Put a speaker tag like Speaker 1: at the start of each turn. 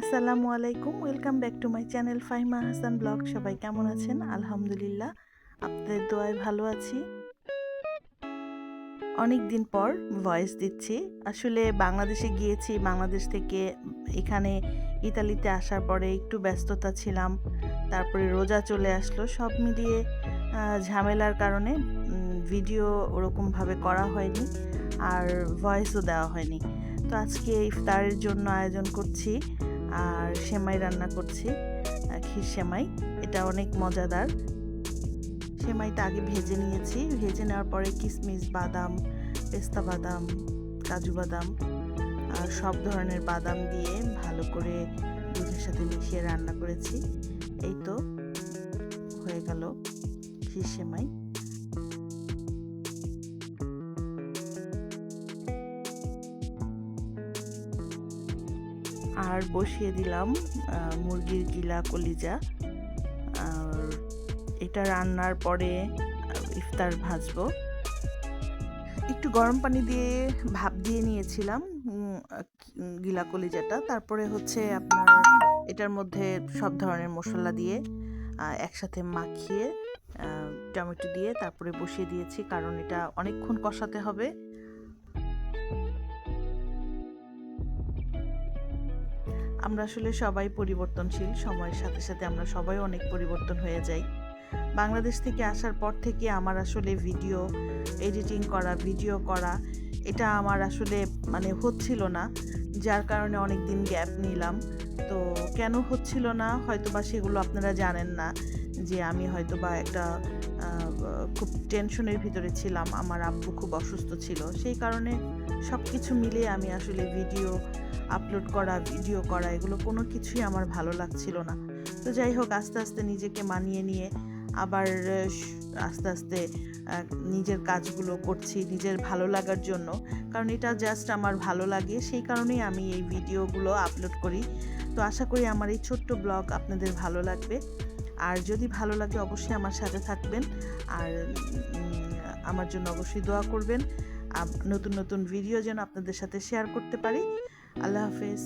Speaker 1: আসসালামু আলাইকুম, welcome back to my channel Fahima Hasan blog. সবাই কেমন আছেন? আলহামদুলিল্লাহ, আপনাদের দোয়ায় ভালো আছি। অনেক দিন পর ভয়েস দিচ্ছি। আসলে বাংলাদেশে গিয়েছি, বাংলাদেশ থেকে এখানে ইতালিতে আসার পরে একটু ব্যস্ততা ছিলাম, তারপরে রোজা চলে আসলো। সব মিলিয়ে ঝামেলার কারণে ভিডিও ওরকমভাবে করা হয়নি, আর ভয়েসও দেওয়া হয়নি। তো আজকে ইফতারের জন্য আয়োজন করছি। আর সেমাই রান্না করছি ক্ষীর সেমাই। এটা অনেক মজাদার। সেমাইটা আগে ভেজে নিয়েছি। ভেজে নেওয়ার পরে কিশমিশ বাদাম, পেস্তা বাদাম, কাজু বাদাম সব ধরনের বাদাম দিয়ে ভালো করে দুধের সাথে মিশিয়ে রান্না করেছি। এই তো, হয়ে গেল ক্ষীর সেমাই। আর বসিয়ে দিলাম মুরগির গিলা কলিজা। আর এটা রান্নার পরে ইফতার ভাজবো। একটু গরম পানি দিয়ে ভাপ দিয়ে নিয়েছিলাম গিলা কলিজাটা। তারপরে হচ্ছে আপনার এটার মধ্যে সব ধরনের মশলা দিয়ে একসাথে মাখিয়ে টমেটো দিয়ে তারপরে বসিয়ে দিয়েছি, কারণ এটা অনেকক্ষণ কষাতে হবে। আমরা আসলে সবাই পরিবর্তনশীল, সময়ের সাথে সাথে আমরা সবাই অনেক পরিবর্তন হয়ে যাই। বাংলাদেশ থেকে আসার পর থেকে আমার আসলে ভিডিও এডিটিং করা, ভিডিও করা, এটা আমার আসলে মানে হচ্ছিল না, যার কারণে অনেক দিন গ্যাপ নিলাম। তো কেন হচ্ছিল না হয়তো বা সেগুলো আপনারা জানেন না, যে আমি হয়তো বা একটা খুব টেনশনের ভিতরে ছিলাম, আমার আব্বু খুব অসুস্থ ছিল, সেই কারণে সব কিছু মিলিয়ে আমি আসলে ভিডিও আপলোড করা ভিডিও করা, এগুলো কোনো কিছুই আমার ভালো লাগছিল না। তো যাই হোক, আস্তে আস্তে নিজেকে মানিয়ে নিয়ে আবার আস্তে আস্তে নিজের কাজগুলো করছি, নিজের ভালো লাগার জন্য। কারণ এটা জাস্ট আমার ভালো লাগে, সেই কারণেই আমি এই ভিডিওগুলো আপলোড করি। তো আশা করি আমার এই ছোট্ট ব্লগ আপনাদের ভালো লাগবে। আর যদি ভালো লাগে, অবশ্যই আমার সাথে থাকবেন। আর আমার জন্য অবশ্যই দোয়া করবেন। নতুন নতুন ভিডিও যেন আপনাদের সাথে শেয়ার করতে পারি। আল্লাহ হাফেজ